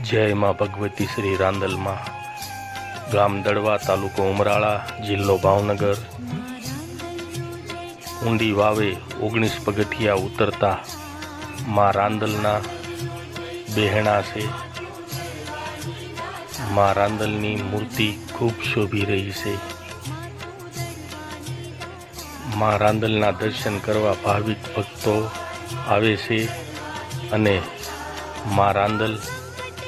જય માં ભગવતી શ્રી રાંદલમાં. ગામ દડવા તાલુકો ઉમરાળા, જિલ્લો ભાવનગર. ઊંડી વાવે ઓગણીસ પગથિયા ઉતરતા માં રાંદલના બહેણા છે. માં રાંદલની મૂર્તિ ખૂબ શોભી રહી છે. માં રાંદલના દર્શન કરવા ભાવિક ભક્તો આવે છે અને માં રાંદલ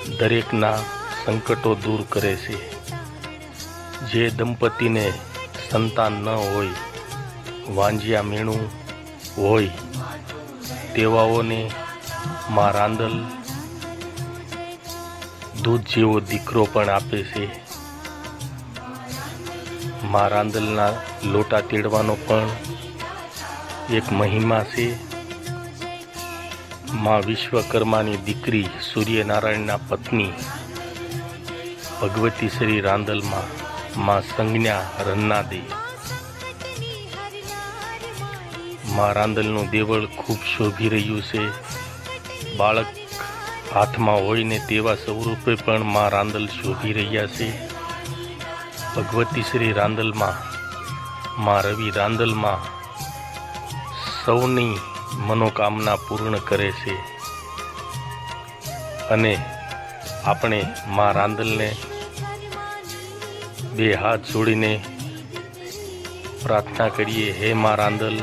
દરેકના સંકટો દૂર કરે છે. જે દંપતીને સંતાન ન હોય, વાંજિયા મેણું હોય, તેવાઓને મા રાંદલ દૂધ જેવો દીકરો પણ આપે છે. મા રાંદલના લોટા તેડવાનો પણ એક મહિમા છે. માં વિશ્વકર્માની દીકરી સૂર્યનારાયણના પત્ની ભગવતી શ્રી રાંદલમાં માં સંજ્ઞા રન્નાદે માં રાંદલનું દેવળ ખૂબ શોભી રહ્યું છે. બાળક હાથમાં હોય ને તેવા સ્વરૂપે પણ માં રાંદલ શોભી રહ્યા છે. ભગવતી શ્રી રાંદલમાં માં રવિ રાંદલમાં સૌની મનોકામના પૂર્ણ કરે છે. અને આપણે માં રાંદલને બે હાથ જોડીને પ્રાર્થના કરીએ, હે માં રાંદલ,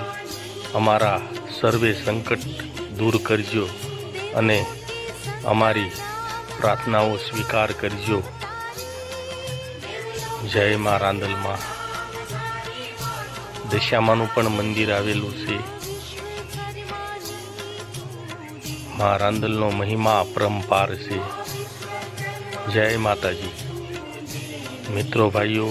અમારા સર્વે સંકટ દૂર કરજો અને અમારી પ્રાર્થનાઓ સ્વીકાર કરજો. જય મા રાંદલમાં. દશામાનું પણ મંદિર આવેલું છે. માં રાંદલનો મહિમા અપરંપાર છે જય માતાજી. મિત્રો ભાઈઓ